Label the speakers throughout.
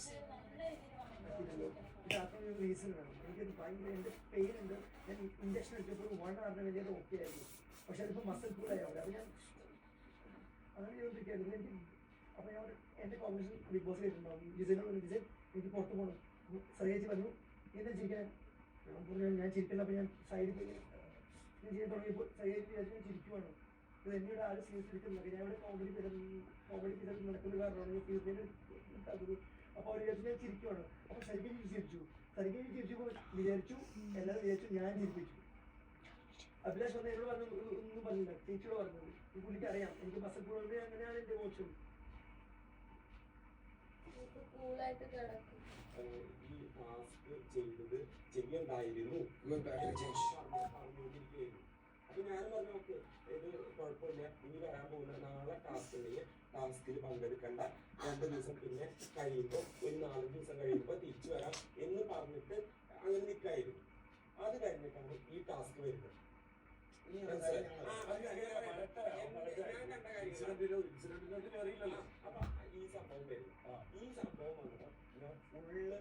Speaker 1: Pressure നല്ല രീതിയിൽ
Speaker 2: പറ്റില്ലല്ലോ
Speaker 1: വന്നിട്ടുണ്ട്
Speaker 2: ഇത് അതിനൊരു റീസൺ വേണം. എനിക്കത് ഭയങ്കര എന്റെ ഉണ്ട് ഞാൻ ഇഞ്ചക്ഷൻ എടുത്തപ്പോൾ വൺ വലിയത് ഓക്കെ ആയിരുന്നു. പക്ഷെ അതിപ്പോൾ മസിൽ കൂടായി അവിടെ. അപ്പോൾ ഞാൻ അങ്ങനെ എനിക്ക് അപ്പോൾ എന്റെ കോമ്പിനേഷൻ ബിഗ് ബോസ് ചെയ്തിട്ടുണ്ടാവും ഡിസൈനർ ഒരു ഡിസൈൻ എനിക്ക് പുറത്ത് പോകണം. സഹിച്ച് പറഞ്ഞു എന്താ ചിരിക്കാൻ? ഞാൻ പറഞ്ഞു ചിരിക്കില്ല അപ്പോൾ ഞാൻ സൈഡിൽ പോയി ഞാൻ ചെയ്യാൻ തുടങ്ങിയപ്പോൾ വിചാരിച്ചു ഞാൻ ചിരിക്കുവാണ്. ഇത് എന്നോട് ആരും സീരിയസ് ഞാൻ ഇവിടെ കോമഡി കോമഡി ചെയ്തിട്ട് നടക്കുന്ന കാരണമാണ് ഞാൻ അപ്പോൾ അവർ വിചാരിച്ചു ഞാൻ അപ്പൊ അപ്പോൾ ഞാൻ ചിരിച്ചു. ശരിക്കും ഞാൻ ചിരിച്ചപ്പോൾ വിചാരിച്ചു എല്ലാവരും വിചാരിച്ചു ഞാൻ ചിരിപ്പിച്ചു. അഭിലാഷ് വന്ന എന്നോട് പറഞ്ഞു "ഒ- ഒന്നും പറഞ്ഞില്ല ചേച്ചിയോട് പറഞ്ഞത്. ഈ പുള്ളിക്ക് അറിയാം എനിക്ക് പോകുന്നത് അങ്ങനെയാണ് എന്റെ മോശം.
Speaker 3: ഈ ചെയ്തത് ചെയ്യണ്ടായിരുന്നു. പറഞ്ഞുകൊണ്ടിരിക്കുകയായിരുന്നു അപ്പൊ ഞാൻ പറഞ്ഞു ഓക്കെ ഇത് കുഴപ്പമില്ല ഇനി വരാൻ പോകുന്ന നാളെ ടാസ്ക് ഉണ്ടെങ്കിൽ ടാസ്കിൽ പങ്കെടുക്കണ്ട. രണ്ട് ദിവസം പിന്നെ കഴിയുമ്പോൾ ഒരു നാല് ദിവസം കഴിയുമ്പോൾ തിരിച്ചു വരാം എന്ന് പറഞ്ഞിട്ട് അങ്ങനെ നിൽക്കായിരുന്നു അത് കഴിഞ്ഞിട്ടാണ് ഈ ടാസ്ക് വരുന്നത്. അപ്പൊ ഈ സംഭവം വരും. ഈ സംഭവം ഞാൻ ഫുള്ള്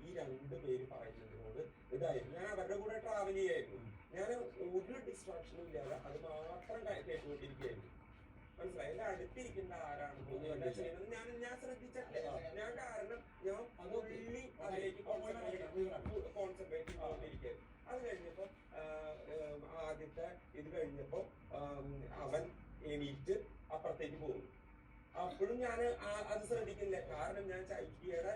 Speaker 3: ഈ രണ്ട് പേര് പറയുന്നതിനോട് ഇതായിരുന്നു. ഞാൻ അവരുടെ കൂടെ ട്രാവൽ ചെയ്യായിരുന്നു. ഡിസ്ട്രാക്ഷനും ഇല്ലാതെ അത് മാത്രം കേട്ടുകൊണ്ടിരിക്കുകയായിരുന്നു മനസ്സിലായി? എന്റെ അടുത്തിരിക്കുന്ന ആരാണ്? ചെയ്യുന്നത് ഞാൻ ഞാൻ ശ്രദ്ധിച്ചല്ലേ ഞാൻ കാരണം ഞാൻ ഫുള്ളി അതിലേക്ക് കോൺസെൻട്രേറ്റ് ചെയ്തുകൊണ്ടിരിക്കുകയായിരുന്നു അത് കഴിഞ്ഞപ്പോ ആദ്യത്തെ ഇത് കഴിഞ്ഞപ്പോ അവൻ എണീറ്റ് അപ്പുറത്തേക്ക് പോകും. അപ്പോഴും ഞാൻ അത് ശ്രദ്ധിക്കുന്നില്ല കാരണം ഞാൻ ചൈക്കിയുടെ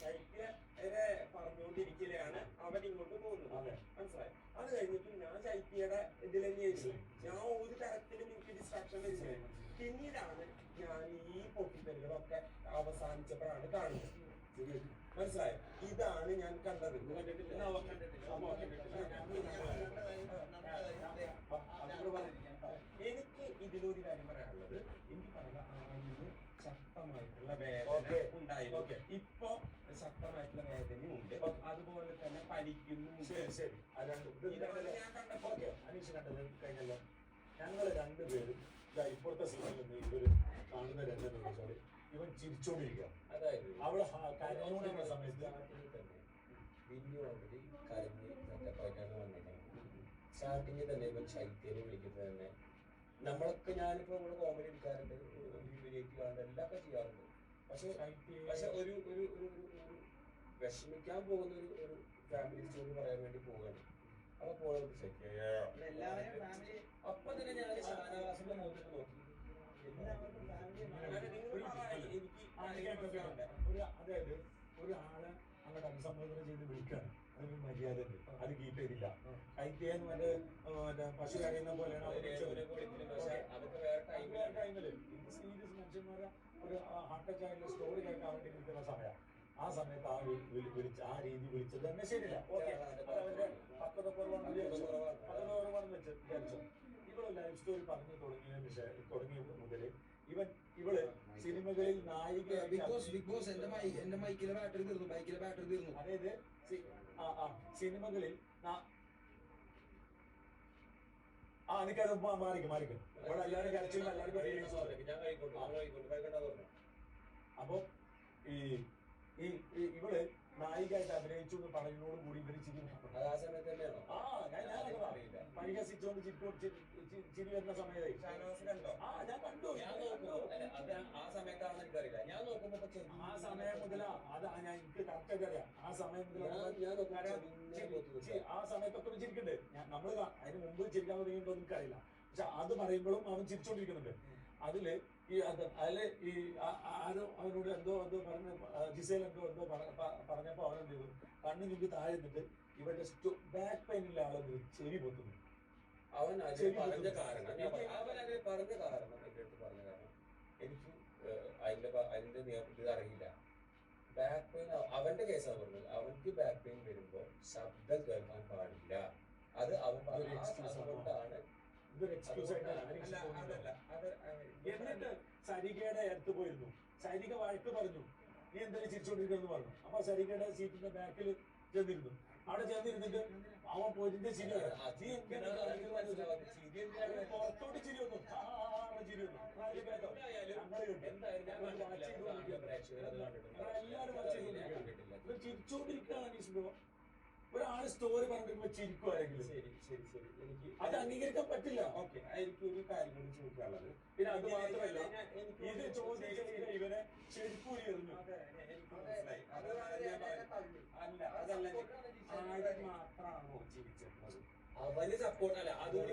Speaker 3: ചൈക്കിയുടെ പറഞ്ഞുകൊണ്ടിരിക്കലാണ് അവൻ ഇങ്ങോട്ട് പോകുന്നത് മനസ്സിലായി അത് കഴിഞ്ഞിട്ട് ഞാൻ ചൈക്കിയുടെ ഇതിൽ തന്നെയായിരുന്നു ഞാൻ ഒരു തരത്തിലും എനിക്ക് ഡിസ്ട്രാക്ഷൻ വെച്ചില്ല പിന്നീടാണ് ഞാൻ ഈ പൊട്ടിത്തെറികളൊക്കെ അവസാനിച്ചപ്പോഴാണ് കാണുന്നത്. മനസ്സിലായോ? ഇതാണ് ഞാൻ കണ്ടത്. എനിക്ക് ഇതിലൊരു കാര്യം പറയാനുള്ളത്. എനിക്ക് പറഞ്ഞ ആദ്യം ശക്തമായിട്ടുള്ള വേദന ഉണ്ടായിരുന്നു. ഇപ്പൊ ശക്തമായിട്ടുള്ള വേദനയും ഉണ്ട് അതുപോലെ തന്നെ പനിക്കുന്നുണ്ട്.
Speaker 4: ഇത്
Speaker 3: ഇതാണ് ഞാൻ കണ്ടപ്പോ
Speaker 4: അനീഷ് കണ്ടത് കഴിഞ്ഞല്ലോ. ഞങ്ങൾ രണ്ടുപേരും ഇപ്പോഴത്തെ സീനിൽ നിന്ന് ഇവർ കാണുന്ന രംഗം വെച്ചാൽ ഇവൻ ചിരിച്ചോണ്ടിരിക്കുക
Speaker 5: അതായത്
Speaker 4: അവൾ കരഞ്ഞോണ്ടിരുന്ന സമയത്ത്.
Speaker 5: വിന്യു ഓൾറെഡി കരഞ്ഞ് സെറ്റപ്പായിട്ടാണ് വന്നിരിക്കുന്നത് സ്റ്റാർട്ടിങ്ങിൽ തന്നെ ഇപ്പൊ ശൈത്യനെ വിളിക്കുന്നത് തന്നെ. നമ്മളൊക്കെ ഞാനിപ്പോ നമ്മൾ കോമഡി എടുക്കാറുണ്ട് വീഡിയോക്ക് കാണുന്നുണ്ട് എല്ലാം ചെയ്യാറുണ്ട്. പക്ഷെ പക്ഷെ ഒരു ഒരു ഒരു ഒരു- ഒരു വിഷമിക്കാൻ പോകുന്ന ഒരു ഒരു ഫാമിലി സ്റ്റോറി പറയാൻ വേണ്ടി പോവുകയാണ്. അപ്പൊ പോയത് ശരിയായോ
Speaker 6: എല്ലാവരും ഫാമിലി
Speaker 5: അപ്പൊ തന്നെ ഞാൻ ഷാനവാസിന്റെ മുഖത്ത് നോക്കി എല്ലാവർക്കും ഫാമിലി
Speaker 3: നിങ്ങൾ പറ, എനിക്ക്
Speaker 4: ആ, ഇത് കേട്ടോ, കേട്ടോ. ഒരു അതായത് ഒരാളെ അഭിസംബോധന ചെയ്ത് വിളിക്കുകയാണ് അതിനൊരു മര്യാദ ഉണ്ട്. അത് കീപ്പ് ചെയ്തില്ല. കൈത്തേന്ന് മറ്റേ പശു കരയുന്ന പോലെയാണ്
Speaker 5: ടൈമിൽ
Speaker 4: സീരിയസ് മനുഷ്യന്മാരെ ഒരു ഹാർട്ട് അറ്റാക്കിന്റെ സ്റ്റോറി കേൾക്കാൻ വേണ്ടി നിൽക്കുന്ന സമയം. ആ സമയത്ത് ആ വിളിച്ച ആ രീതി വിളിച്ചത് തന്നെ ശരിയില്ല. ഓക്കെ അവരുടെ പക്വത കുറവാണ്. പക്വത കുറവാണെന്ന് വെച്ച് ഇവൾ ലൈഫ് സ്റ്റോറി പറഞ്ഞു തുടങ്ങിയതിന് ശേഷം തുടങ്ങിയ മുതൽ ഇവൻ ഇവൾ സിനിമകളിൽ നായിക
Speaker 6: ബിഗ് ബോസ് ബിഗ് ബോസ് എന്റെ മൈ എന്റെ മൈക്കിലെ ബാറ്ററി തീർന്നു ബൈക്കിലെ ബാറ്ററി തീർന്നു.
Speaker 4: അതായത് സി- ആ ആ സിനിമകളിൽ ആ എനിക്കത് മാറിക്കും മാറിക്കും. ഇവിടെ എല്ലാവരും കരച്ചിലും
Speaker 5: എല്ലാവരും
Speaker 4: അപ്പൊ ഈ ഈ ഇവൾ നായികയായിട്ട് അഭിനയിച്ചു എന്ന് പറയുന്നതോട് കൂടി ഇവർ ചിരി
Speaker 5: ആ സമയത്ത് തന്നെയാണോ?
Speaker 4: ആ ഞാൻ ഞാൻ
Speaker 5: അതെനിക്ക് അറിയില്ല.
Speaker 4: പരിഹസിച്ചുകൊണ്ട് ചിരി ചിരി- വരുന്ന സമയത്തായി
Speaker 3: കണ്ടോ?
Speaker 4: ആ ഞാൻ കണ്ടു.
Speaker 5: ഞാൻ
Speaker 4: ഞാൻ
Speaker 5: നോക്കുമ്പോ
Speaker 4: കണ്ടു.
Speaker 5: അല്ല, അത് ആ സമയത്താണെന്ന് എനിക്കറിയില്ല ഞാൻ നോക്കുമ്പോ ഇപ്പൊ ചെറിയ-
Speaker 4: ആ സമയം മുതലാ. അത് ഞാൻ എനിക്ക് കറക്റ്റ് അറിയാം. ആ സമയം മുതൽ ആ സമയത്തൊക്കെ ചിരിക്കണ്ടേ? കാ- അതിന് മുമ്പ് ചിരിക്കാൻ തുടങ്ങിയിട്ടുണ്ടോ എനിക്കറിയില്ല. പക്ഷെ അത് പറയുമ്പോഴും അവൻ ചിരിച്ചോണ്ടിരിക്കുന്നുണ്ട്. അതിൽ ഈ അത് അതിൽ ഈ ആരോ അവനോട് എന്തോ എന്തോ പറഞ്ഞ ജിസേൽ എന്തോ എന്തോ പറഞ്ഞപ്പോ അവൻ എന്ത് ചെയ്തു? കണ്ണു ചുറ്റി താഴെ നിന്നിട്ട് ഇവന്റെ ബാക്ക് പെയിനിലെ ആളെ ചെവി പൊത്തുന്നു
Speaker 5: അവൻ പറഞ്ഞ കാരണം അവൻ പറഞ്ഞ കാരണം എന്റെ അടുത്ത് പറഞ്ഞ കാരണം. എനിക്ക് അതിന്റെ അതിന്റെ നിയമത്തിൽ ഇത് അറിയില്ല ബാക്ക് പെയിൻ അവന്റെ കേസാണ് പറഞ്ഞത് അവൻക്ക് ബാക്ക് പെയിൻ വരുമ്പോൾ ശബ്ദം കേൾക്കാൻ പാടില്ല അത് അവൻ അതുകൊണ്ടാണ്
Speaker 4: എന്നിട്ട് സരികയുടെ അടുത്ത് പോയിരുന്നു സരിക വഴക്ക് പറഞ്ഞു നീ എന്തായാലും ചിരിച്ചോണ്ടിരിക്കുന്നു പറഞ്ഞു അപ്പൊ സരികയുടെ സീറ്റിന്റെ ബാക്കിൽ ചെന്നിരുന്നു അവിടെ ചെന്നിരുന്നിട്ട് അവൻ പോയിന്റെ ചിരി.
Speaker 5: ചിരി എന്തിനാണ്
Speaker 4: പുറത്തോട്ട് ചിരി വന്നു ചിരി വന്നു?
Speaker 5: എന്തായാലും അത്
Speaker 4: എല്ലാവരും അത് ചിരിച്ചോണ്ടിരിക്കുകയാണ് ബ്രോ ഒരാൾ സ്റ്റോറി പറഞ്ഞിട്ട് ചിരിക്കുമാരെങ്കിലും
Speaker 3: ശരി ശരി ശരി. എനിക്ക്
Speaker 4: അത് അംഗീകരിക്കാൻ പറ്റില്ല.
Speaker 3: ഓക്കെ എനിക്കൊരു കാര്യം കൂടി ചോദിക്കാനുള്ളത്.
Speaker 4: പിന്നെ അത് മാത്രമല്ല
Speaker 3: എനിക്ക്
Speaker 4: ഇത് ചോദിച്ചിട്ട് ഇവനെ ചെരുപ്പൂരി എറിഞ്ഞു.
Speaker 3: അതെ, മനസ്സിലായി. അത്. അല്ല അതല്ല ആദ്യം മാത്രമാണോ ചിരിച്ചിരുന്നത്
Speaker 5: അവന് സപ്പോർട്ട് അല്ല അതുകൂടി